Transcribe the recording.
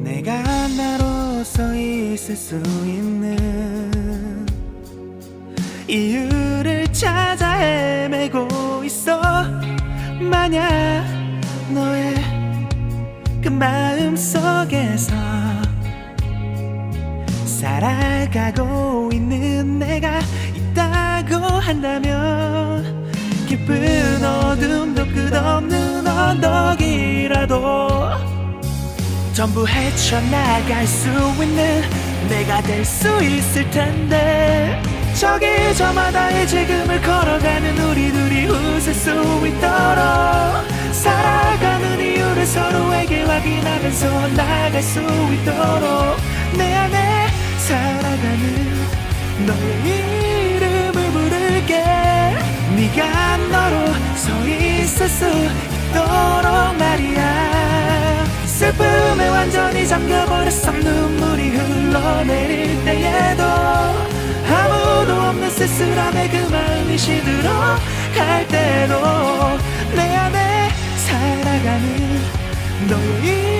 내가 나로서 있을 수 있는 이유를 찾아 헤매고 있어. 만약 너의 그 마음 속에서 살아가고 있는 내가 있다고 한다면 깊은 어둠 전부 헤쳐나갈 수 있는 내가 될 수 있을 텐데. 저기 저마다의 지금을 걸어가는 우리 둘이 웃을 수 있도록. 살아가는 이유를 서로에게 확인하면서 나갈 수 있도록. 내 안에 살아가는 너의 이름을 부를게. 네가 너로 서 있을 수 있도록 말이야 잠겨버렸어. 눈물이 흘러내릴 때에도 아무도 없는 쓸쓸함에 그 마음이 시들어 갈 때도 내 안에 살아가는 너의